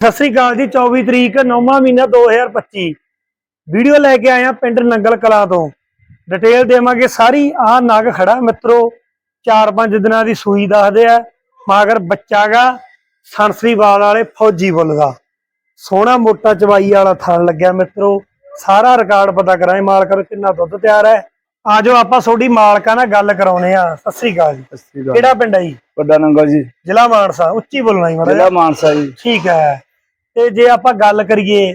ਸਤਿ ਸ੍ਰੀ ਅਕਾਲ ਜੀ 24 ਤਰੀਕ 9ਵਾਂ ਮਹੀਨਾ 2025 ਵੀਡੀਓ ਲੈ ਕੇ ਆਏ ਆ ਪਿੰਡ ਨੰਗਲ ਕਲਾ ਤੋਂ। ਡਿਟੇਲ ਦੇਵਾਂਗੇ ਸਾਰੀ। ਆ ਨਗ ਖੜਾ ਮਿੱਤਰੋ 4-5 ਦਿਨਾਂ ਦੀ ਸੂਈ ਦੱਸਦੇ ਆ। ਮਗਰ ਬੱਚਾਗਾ ਸੰਸਰੀਵਾਲ ਵਾਲੇ ਫੌਜੀ ਬੁੱਲ ਦਾ। ਸੋਹਣਾ ਮੋਟਾ ਚਵਾਈ ਵਾਲਾ ਥਣ ਲੱਗਿਆ ਮਿੱਤਰੋ। ਸਾਰਾ ਰਿਕਾਰਡ ਪਤਾ ਕਰਾਂਗੇ ਮਾਲਕ ਕਿੰਨਾ ਦੁੱਧ ਤਿਆਰ ਹੈ। ਆਜੋ ਆਪਾਂ ਤੁਹਾਡੀ ਮਾਲਕਾਂ ਨਾਲ ਗੱਲ ਕਰਾਉਨੇ ਆ ਸਤਿ ਸ੍ਰੀ ਅਕਾਲ ਜੀ। ਸਤਿ ਸ੍ਰੀ ਅਕਾਲ। ਕਿਹੜਾ ਪਿੰਡ ਹੈ ਜੀ? ਵੱਡਾ ਨੰਗਲ ਜੀ। ਜ਼ਿਲ੍ਹਾ ਮਾਨਸਾ ਉੱਚੀ ਬੋਲਣਾ ਜੀ। ਜ਼ਿਲ੍ਹਾ ਮਾਨਸਾ ਜੀ। ਠੀਕ ਹੈ। ਤੇ ਜੇ ਆਪਾਂ ਗੱਲ ਕਰੀਏ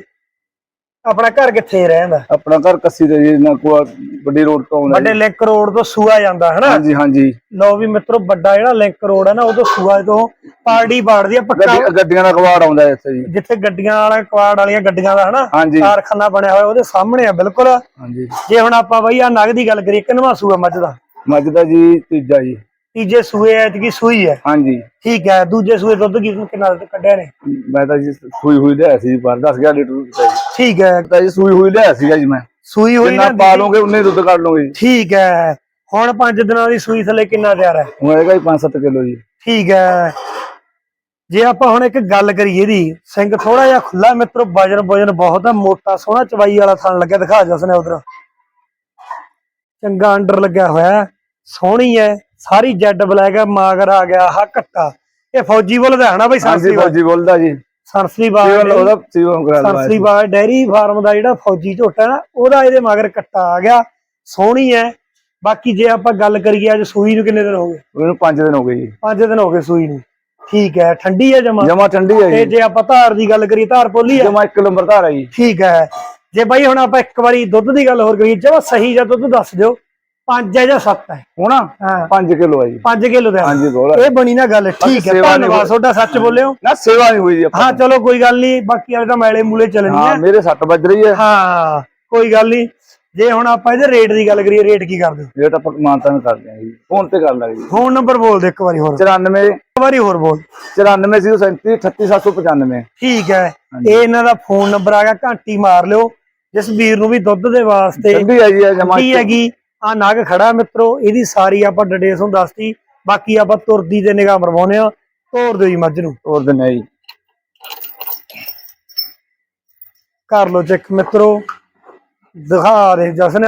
ਆਪਣਾ ਘਰ ਕਿੱਥੇ ਰਹਿੰਦਾ? ਆਪਣਾ ਘਰ ਕੱਸੀ ਤੇ ਜੀ ਨਾ ਕੋਲ ਵੱਡੀ ਰੋਡ ਤੋਂ ਆਉਂਦਾ ਵੱਡੇ। ਲਿੰਕ ਰੋਡ ਤੋਂ ਸੂਆ ਜਾਂਦਾ ਹੈ ਨਾ ਹਾਂਜੀ ਹਾਂਜੀ। ਲਓ ਵੀ ਮਿੱਤਰੋ ਵੱਡਾ ਜਿਹੜਾ ਲਿੰਕ ਰੋਡ ਹੈ ਨਾ ਉਹ ਤੋਂ ਸੂਆ ਤੋਂ ਪਾਰਟੀ ਬਾੜਦੀ ਆ ਪੱਕਾ ਗੱਡੀ- ਗੱਡੀਆਂ ਦਾ ਕਵਾੜ ਆਉਂਦਾ ਇੱਥੇ ਜੀ। ਜਿੱਥੇ ਗੱਡੀਆਂ ਵਾਲਾ ਕਵਾੜ ਵਾਲੀਆਂ ਗੱਡੀਆਂ ਦਾ ਹਨਾ? ਕਾਰਖਾਨਾ ਬਣਿਆ ਹੋਇਆ ਉਹਦੇ ਸਾਹਮਣੇ ਆ ਬਿਲਕੁਲ। ਹਾਂਜੀ। ਜੇ ਹੁਣ ਆਪਾਂ ਬਈ ਆ ਨਗ ਦੀ ਗੱਲ ਕਰੀਏ ਕਿੰਨਵਾਂ ਸੂਆ ਮੱਝ ਦਾ? ਮੱਝ ਦਾ ਜੀ ਤੀਜਾ ਜੀ। ਤੀਜੇ ਸੂਏ ਐਤਕੀ ਸੂਈ ਹੈ। ਹਾਂਜੀ। ਠੀਕ ਹੈ ਦੂਜੇ ਸੂਏ ਦੁੱਧ ਕੀ ਕਿੰਨਾ ਕੱਢਿਆ ਨੇ? ਮੈਂ ਤਾਂ ਜੀ ਸੂਈ ਹੋਈ ਲਿਆ ਸੀ ਪਰ 10000 ਲੀਟਰ ਦੁੱਧ ਦਾ ਜੀ। ਠੀਕ ਹੈ। ਤਾਂ ਜੀ ਸੂਈ ਹੋਈ ਲਿਆ ਸੀਗਾ ਜੀ ਮੈਂ। ਸੂਈ ਹੋਈ ਨਾ ਪਾ ਲਓਗੇ ਉਨੇ ਦੁੱਧ ਕੱਢ ਲਓਗੇ ਜੀ। ਠੀਕ ਹੈ। ਹੁਣ 5 ਦਿਨਾਂ ਦੀ ਸੂਈ ਥੱਲੇ ਕਿੰਨਾ ਤਿਆਰ ਹੈ? ਹੁਣ ਹੈਗਾ ਜੀ 5-7 ਕਿਲੋ ਜੀ। ਠੀਕ ਹੈ। ਜੇ ਆਪਾਂ ਹੁਣ ਇੱਕ ਗੱਲ ਕਰੀਏ ਇਹਦੀ ਸਿੰਘ ਥੋੜਾ ਜਿਹਾ ਖੁੱਲਾ ਮਿੱਤਰੋ ਵਜਨ ਵਜਨ ਬਹੁਤ ਹੈ ਮੋਟਾ ਸੋਹਣਾ ਚਵਾਈ ਵਾਲਾ ਥਣ ਲੱਗਿਆ ਦਿਖਾ ਜਸਨੇ ਉਧਰ। ਚੰਗਾ ਅੰਡਰ ਲੱਗਿਆ ਹੋਇਆ ਸੋਹਣੀ ਹੈ। ਸਾਰੀ ਜੈਡ ਬਲੈਕ ਹੈ ਮਾਗਰ ਆ ਗਿਆ ਹਾ ਕੱਟਾ ਇਹ ਫੌਜੀ ਬੁੱਲ ਦਾ ਹੈ ਨਾ ਬਈ ਹਾਂਜੀ ਸੰਸਰੀ ਫੌਜੀ ਬੋਲਦਾ ਜੀ। ਸੰਸਰੀ ਬਾਗ ਉਹਦਾ ਸੀਵਨ ਕਰਾ ਲਵਾਇਆ ਸੰਸਰੀ। ਬਾਗ ਡੈਰੀ ਫਾਰਮ ਦਾ ਜਿਹੜਾ ਫੌਜੀ ਝੋਟਾ ਹੈ ਨਾ ਉਹਦਾ ਇਹਦੇ ਮਗਰ ਕੱਟਾ ਆ ਗਿਆ। ਸੋਹਣੀ ਹੈ। ਬਾਕੀ ਜੇ ਆਪਾਂ ਗੱਲ ਕਰੀਏ ਅੱਜ ਸੂਈ ਨੂੰ ਕਿੰਨੇ ਦਿਨ ਹੋ ਗਏ? ਉਹਨੂੰ 5 ਦਿਨ ਹੋ ਗਏ ਜੀ। 5 ਦਿਨ ਹੋ ਗਏ ਸੂਈ ਨੂੰ। ਠੀਕ ਹੈ ਠੰਡੀ ਹੈ ਜਮਾ? ਜਮਾ ਠੰਡੀ ਹੈ ਤੇ ਜੀ। ਜੇ ਆਪਾਂ ਧਾਰ ਦੀ ਗੱਲ ਕਰੀਏ ਧਾਰ ਪੋਲੀ ਹੈ? ਜਮਾ 1 ਕਿਲੋ ਬਰਧਾਰ ਹੈ ਜੀ। ਠੀਕ ਹੈ। ਜੇ ਬਾਈ ਹੁਣ ਆਪਾਂ ਇੱਕ ਵਾਰੀ ਦੁੱਧ ਦੀ ਗੱਲ ਹੋਰ ਕਰੀਏ ਜਮਾ ਸਹੀ ਜਾਂ ਦੁੱਧ ਦੱਸ ਦਿਓ। 5 ਹੈ ਜਾਂ 7 ਹੈ। ਹੋਣਾ? ਹਾਂ। 5 ਕਿਲੋ ਹੈ ਜੀ। 5 ਕਿਲੋ ਦਾ ਹਾਂਜੀ ਬੋਲਾ ਇਹ ਬਣੀ ਨਾ ਗੱਲ ਠੀਕ ਹੈ। ਧੰਨਵਾਦ। ਤੁਹਾਡਾ ਸੱਚ ਬੋਲਿਓ। ਨਾ ਸੇਵਾ ਨਹੀਂ ਹੋਈ ਜੀ ਆਪਾਂ ਹਾਂ ਚਲੋ ਕੋਈ ਗੱਲ ਨਹੀਂ। ਬਾਕੀ ਵਾਲੇ ਤਾਂ ਮੈਲੇ ਮੂਲੇ ਚੱਲਣੀ ਹਾਂ ਹੈ ਮੇਰੇ 6 ਵੱਜ ਰਹੀ ਹੈ। ਹਾਂ ਕੋਈ ਗੱਲ ਨਹੀਂ। ਜੇ ਹੁਣ ਆਪਾਂ ਇਹਦੇ ਰੇਟ ਦੀ ਗੱਲ ਕਰੀਏ ਰੇਟ ਕੀ ਕਰਦੇ ਰੇਟ ਆਪਾਂ ਮਾਨਤਾ ਨੂੰ ਕਰਦੇ ਹਾਂ ਜੀ। ਫੋਨ ਤੇ ਕਰ ਲਾਂਗੇ ਜੀ। ਫੋਨ ਨੰਬਰ ਬੋਲ ਦੇ ਇੱਕ ਵਾਰੀ ਹੋਰ। 94 ਇੱਕ ਵਾਰੀ ਹੋਰ ਬੋਲ। 9437 38795 ਠੀਕ ਹੈ। ਇਹ ਇਹਨਾਂ ਦਾ ਫੋਨ ਨੰਬਰ ਆ ਗਿਆ। ਘੰਟੀ ਮਾਰ ਲਿਓ। ਜਿਸ ਵੀਰ ਨੂੰ ਵੀ ਦੁੱਧ ਦੇ ਵਾਸਤੇ ਠੰਡੀ ਹੈ ਜੀ ਇਹ ਜਮਾ ਕੀ ਹੈਗੀ? ਆ ਨਗ ਖੜਾ ਮਿੱਤਰੋ ਇਹਦੀ ਸਾਰੀ ਆਪਾਂ ਡਿਟੇਲਸ ਨੂੰ ਦੱਸਤੀ। ਬਾਕੀ ਆਪਾਂ ਤੁਰਦੀ ਤੇ ਨਿਗਾਹ ਮਰਵਾਉਨੇ ਆ ਤੋਰ ਦਿਓ ਜੀ ਮੱਝ ਨੂੰ। ਹੋਰ ਦਿਨ ਜੀ। ਕਰ ਲਓ ਚੈੱਕ ਮਿੱਤਰੋ। ਦਿਖਾ ਦੇ ਜਸਨ।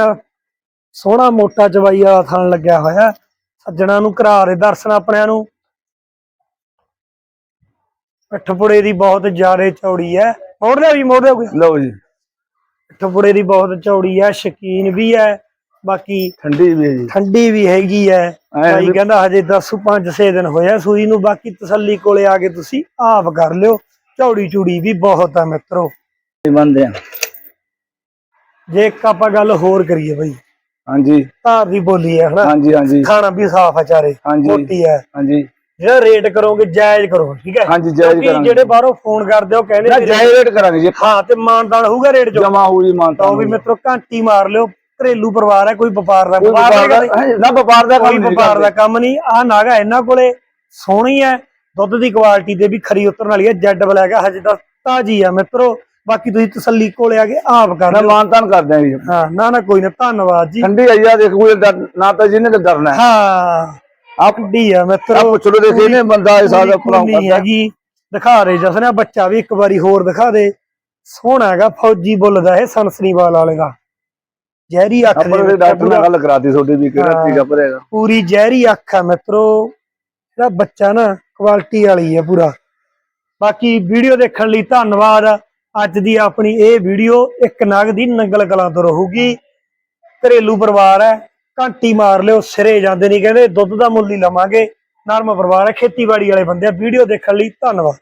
ਸੋਹਣਾ ਮੋਟਾ ਚਵਾਈ ਵਾਲਾ ਥਣ ਲੱਗਿਆ ਹੋਇਆ। ਸੱਜਣਾ ਨੂੰ ਕਰਾ ਦੇ ਦਰਸ਼ਨ ਆਪਣਿਆਂ ਨੂੰ। ਪਿੱਠਪੁੜੇ ਦੀ ਬਹੁਤ ਜ਼ਿਆਦਾ ਚੌੜੀ ਹੈ। ਮੋੜ ਲਿਓ ਜੀ ਮੋੜ ਲਿਓ ਕੋਈ? ਲਓ ਜੀ। ਪਿੱਠਪੁੜੇ ਦੀ ਬਹੁਤ ਚੌੜੀ ਹੈ ਸ਼ਕੀਨ ਵੀ ਹੈ। ਬਾਕੀ ਠੰਡੀ ਵੀ ਹੈ ਜੀ। ਠੰਡੀ ਵੀ ਹੈਗੀ ਐਂ ਭਾਈ ਕਹਿੰਦਾ ਹਜੇ 10 5 6 ਦਿਨ ਹੋਇਆ ਸੂਈ ਨੂੰ ਬਾਕੀ ਤਸੱਲੀ ਕੋਲੇ ਆ ਕੇ ਤੁਸੀਂ ਆਪ ਕਰ ਲਿਓ। ਚੌੜੀ ਚੂੜੀ ਵੀ ਬਹੁਤ ਹੈ ਮਿੱਤਰੋ। ਬੰਦੇ ਆ। ਜੇ ਇੱਕ ਆਪਾਂ ਗੱਲ ਹੋਰ ਕਰੀਏ ਬਈ। ਹਾਂਜੀ। ਧਾਰ ਦੀ ਬੋਲੀ ਹੈ ਹਨਾ? ਹਾਂਜੀ ਹਾਂਜੀ। ਖਾਣਾ ਵੀ ਸਾਫ਼ ਆ ਚਾਰੇ। ਮੋਟੀ ਹੈ। ਹਾਂਜੀ। ਜਿਹੜਾ ਰੇਟ ਕਰੋਗੇ ਜਾਇਜ਼ ਕਰੋ ਠੀਕ ਹੈ? ਹਾਂਜੀ ਜਾਇਜ਼ ਕਰਾਂਗੇ। ਜਿਹੜੇ ਬਾਹਰੋਂ ਫੋਨ ਕਰਦੇ ਹੋ ਕਹਿੰਦੇ ਜਾਇਜ਼ ਰੇਟ ਕਰਾਂਗੇ ਜੀ। ਹਾਂ ਤੇ ਮਾਨਦਾਨ ਹੋਊਗਾ ਰੇਟ ਜੋ ਜਮਾ ਹੋ ਜੀ ਮਾਨਤਾ ਤਾਂ ਵੀ ਮਿੱਤਰੋ ਘੰਟੀ ਮਾਰ ਲਿਓ। ਘਰੇਲੂ ਪਰਿਵਾਰ ਹੈ ਕੋਈ ਵਪਾਰ ਦਾ ਵਪਾਰ ਦਾ ਦਾ ਨਾ ਵਪਾਰ ਦਾ ਕੋਈ ਕੰਮ ਨਹੀਂ ਵਪਾਰ ਦਾ ਕੰਮ ਨਹੀਂ। ਆ ਨਾਗਾ ਇਹਨਾਂ ਕੋਲੇ ਸੋਹਣੀ ਹੈ ਦੁੱਧ ਦੀ ਕੁਆਲਿਟੀ ਤੇ ਵੀ ਖਰੀ ਉਤਰਨ ਵਾਲੀ ਹੈ ਜੈਡ ਬਲੈਕ ਹੈ ਹਜੇ ਤਾਂ ਤਾਜੀ ਆ ਮਿੱਤਰੋ। ਬਾਕੀ ਤੁਸੀਂ ਤਸੱਲੀ ਕੋਲੇ ਆ ਕੇ ਆਪ ਕਰ ਲਿਓ। ਮਾਨਤਾਨ ਕਰਦੇ ਆ ਜੀ। ਹਾਂ ਨਾ ਨਾ ਕੋਈ ਨਾ ਧੰਨਵਾਦ ਜੀ। ਠੰਡੀ ਆਈ ਆ ਦੇਖ ਨਾ ਤਾਂ ਜਿਹਨੇ ਤੇ ਡਰਨਾ ਹੈ। ਆਪ ਢੀ ਆ ਮਿੱਤਰੋ। ਆਪ ਪੁੱਛ ਲੋ ਦੇਖੇ ਨੇ ਬੰਦਾ ਇਸ ਸਾਲ ਆਪਣਾ ਨਹੀਂ ਕਰਦਾ ਹੈਗੀ। ਦਿਖਾ ਰਹੇ ਜਸਨਾ ਬੱਚਾ ਵੀ ਇੱਕ ਵਾਰੀ ਹੋਰ ਦਿਖਾ ਦੇ। ਸੋਹਣਾ ਹੈਗਾ ਫੌਜੀ ਬੁੱਲ ਦਾ ਇਹ ਸੰਸਰੀਵਾਲ ਵਾਲੇ ਦਾ। ਜ਼ਹਿਰੀ ਅੱਖ ਦੇ ਆਪਾਂ ਵਿੱਚ ਡਾਕਟਰ ਨਾਲ ਪੂਰਾ- ਗੱਲ ਕਰਾਤੀ ਤੁਹਾਡੀ ਵੀ ਕਿਹੜਾ ਹਾਂ। ਟੀਕਾ ਭਰੇਗਾ ਪੂਰੀ ਜ਼ਹਿਰੀ ਅੱਖ ਹੈ ਮਿੱਤਰੋ। ਜਿਹੜਾ ਬੱਚਾ ਨਾ ਕੁਆਲਿਟੀ ਵਾਲੀ ਹੈ ਪੂਰਾ। ਬਾਕੀ ਵੀਡੀਓ ਦੇਖਣ ਲਈ ਧੰਨਵਾਦ। ਅੱਜ ਦੀ ਆਪਣੀ ਇਹ ਵੀਡੀਓ ਇੱਕ ਨਗ ਦੀ ਨੰਗਲ ਕਲਾਂ ਤੋਂ ਰਹੂਗੀ। ਘਰੇਲੂ ਪਰਿਵਾਰ ਹੈ। ਘੰਟੀ ਮਾਰ ਲਿਓ ਸਿਰੇ ਜਾਂਦੇ ਨਹੀਂ ਕਹਿੰਦੇ। ਦੁੱਧ ਦਾ ਮੁੱਲ ਹੀ ਲਵਾਂਗੇ। ਨਰਮ ਪਰਿਵਾਰ ਹੈ। ਖੇਤੀਬਾੜੀ ਵਾਲੇ ਬੰਦੇ ਆ। ਵੀਡੀਓ ਦੇਖਣ ਲਈ ਧੰਨਵਾਦ।